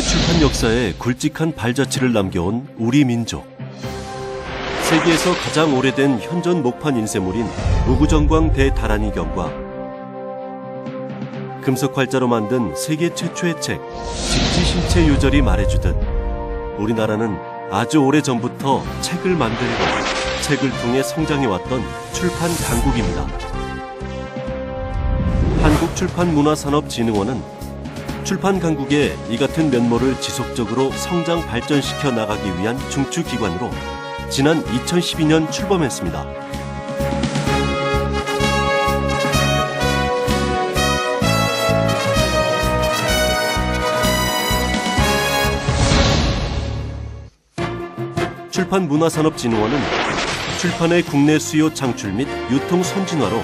출판 역사에 굵직한 발자취를 남겨온 우리 민족. 세계에서 가장 오래된 현존 목판 인쇄물인 우구정광 대다란이 경과 금속 활자로 만든 세계 최초의 책 직지신체 요절이 말해주듯 우리나라는 아주 오래 전부터 책을 만들고 책을 통해 성장해왔던 출판 강국입니다. 한국출판문화산업진흥원은 출판 강국의 이 같은 면모를 지속적으로 성장 발전시켜 나가기 위한 중추 기관으로 지난 2012년 출범했습니다. 출판문화산업진흥원은 출판의 국내 수요 창출 및 유통 선진화로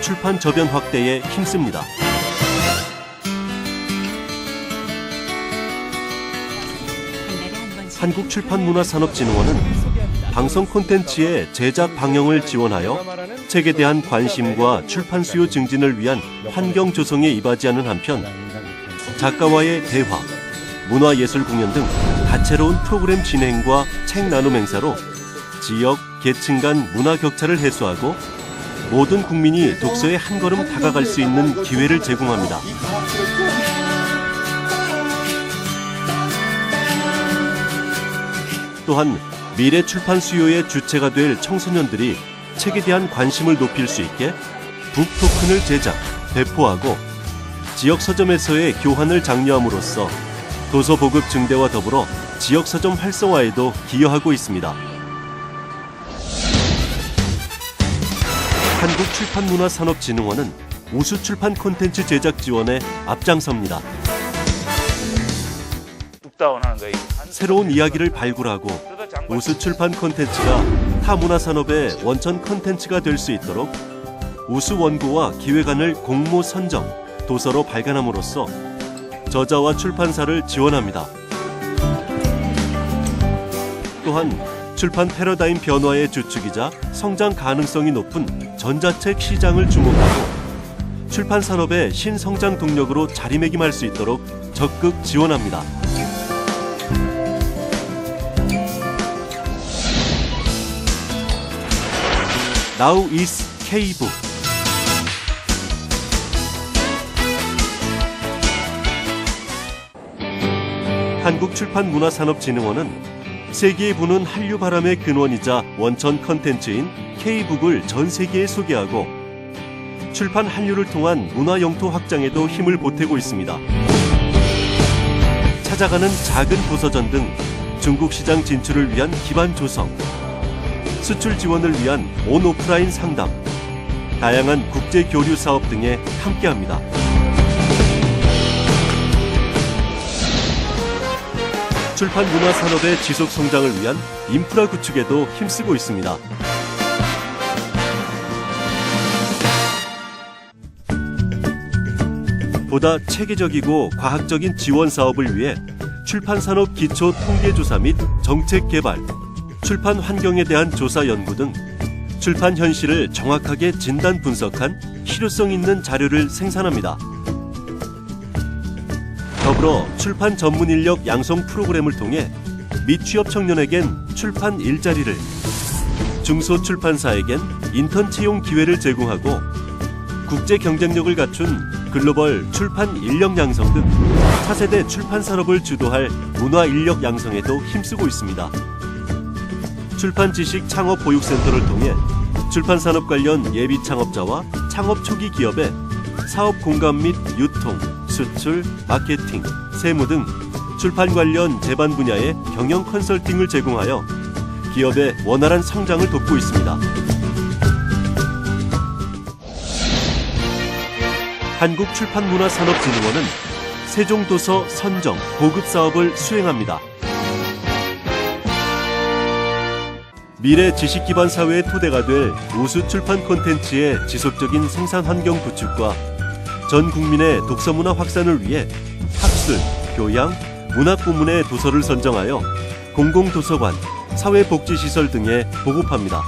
출판 저변 확대에 힘씁니다. 한국출판문화산업진흥원은 방송 콘텐츠의 제작 방영을 지원하여 책에 대한 관심과 출판 수요 증진을 위한 환경 조성에 이바지하는 한편 작가와의 대화, 문화예술 공연 등 다채로운 프로그램 진행과 책 나눔 행사로 지역, 계층 간 문화 격차를 해소하고 모든 국민이 독서에 한 걸음 다가갈 수 있는 기회를 제공합니다. 또한 미래 출판 수요의 주체가 될 청소년들이 책에 대한 관심을 높일 수 있게 북 토큰을 제작, 배포하고 지역 서점에서의 교환을 장려함으로써 도서 보급 증대와 더불어 지역 서점 활성화에도 기여하고 있습니다. 한국출판문화산업진흥원은 우수 출판 콘텐츠 제작 지원에 앞장섭니다. 뚝다운하는 거예요. 새로운 이야기를 발굴하고 우수 출판 콘텐츠가 타 문화 산업의 원천 콘텐츠가 될 수 있도록 우수 원고와 기획안을 공모 선정, 도서로 발간함으로써 저자와 출판사를 지원합니다. 또한 출판 패러다임 변화의 주축이자 성장 가능성이 높은 전자책 시장을 주목하고 출판 산업의 신성장 동력으로 자리매김할 수 있도록 적극 지원합니다. Now is Kbook. 한국출판문화산업진흥원은 세계에 부는 한류 바람의 근원이자 원천 컨텐츠인 K북을 전 세계에 소개하고 출판 한류를 통한 문화 영토 확장에도 힘을 보태고 있습니다. 찾아가는 작은 도서전 등 중국 시장 진출을 위한 기반 조성, 수출 지원을 위한 온 오프라인 상담, 다양한 국제 교류 사업 등에 함께합니다. 출판 문화 산업의 지속 성장을 위한 인프라 구축에도 힘쓰고 있습니다. 보다 체계적이고 과학적인 지원 사업을 위해 출판 산업 기초 통계 조사 및 정책 개발, 출판 환경에 대한 조사 연구 등 출판 현실을 정확하게 진단 분석한 실효성 있는 자료를 생산합니다. 더불어 출판 전문 인력 양성 프로그램을 통해 미취업 청년에겐 출판 일자리를, 중소 출판사에겐 인턴 채용 기회를 제공하고 국제 경쟁력을 갖춘 글로벌 출판 인력 양성 등 차세대 출판 산업을 주도할 문화 인력 양성에도 힘쓰고 있습니다. 출판 지식 창업 보육센터를 통해 출판 산업 관련 예비 창업자와 창업 초기 기업에 사업 공감 및 유통, 수출, 마케팅, 세무 등 출판 관련 제반 분야의 경영 컨설팅을 제공하여 기업의 원활한 성장을 돕고 있습니다. 한국출판문화산업진흥원은 세종도서 선정, 보급 사업을 수행합니다. 미래 지식 기반 사회의 토대가 될 우수 출판 콘텐츠의 지속적인 생산 환경 구축과 전 국민의 독서 문화 확산을 위해 학술, 교양, 문학 부문의 도서를 선정하여 공공 도서관, 사회복지 시설 등에 보급합니다.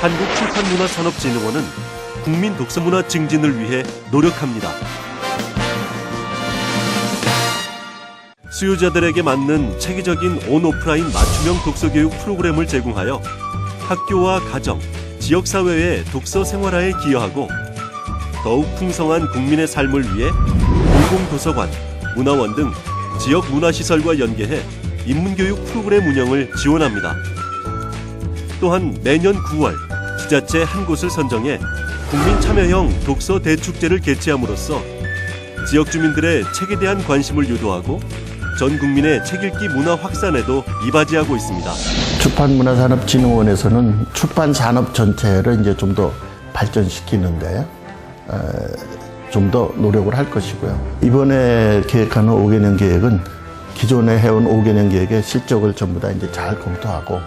한국출판문화산업진흥원은 국민 독서 문화 증진을 위해 노력합니다. 수요자들에게 맞는 체계적인 온오프라인 맞춤형 독서 교육 프로그램을 제공하여 학교와 가정, 지역사회의 독서 생활화에 기여하고 더욱 풍성한 국민의 삶을 위해 공공도서관, 문화원 등 지역 문화시설과 연계해 인문교육 프로그램 운영을 지원합니다. 또한 매년 9월 지자체 한 곳을 선정해 국민 참여형 독서 대축제를 개최함으로써 지역 주민들의 책에 대한 관심을 유도하고 전 국민의 책 읽기 문화 확산에도 이바지하고 있습니다. 출판문화산업진흥원에서는 출판 산업 전체를 이제 좀 더 발전시키는데 좀 더 노력을 할 것이고요. 이번에 계획하는 5개년 계획은 기존에 해온 5개년 계획의 실적을 전부 다 이제 잘 검토하고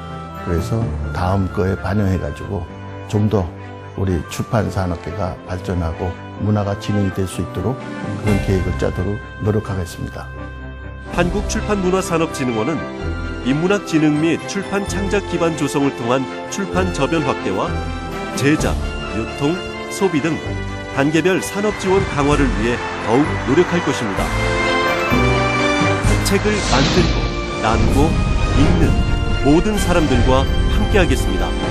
그래서 다음 거에 반영해가지고 좀 더 우리 출판 산업계가 발전하고 문화가 진행이 될 수 있도록 그런 계획을 짜도록 노력하겠습니다. 한국출판문화산업진흥원은 인문학 진흥 및 출판 창작 기반 조성을 통한 출판 저변 확대와 제작, 유통, 소비 등 단계별 산업 지원 강화를 위해 더욱 노력할 것입니다. 책을 만들고, 나누고, 읽는 모든 사람들과 함께하겠습니다.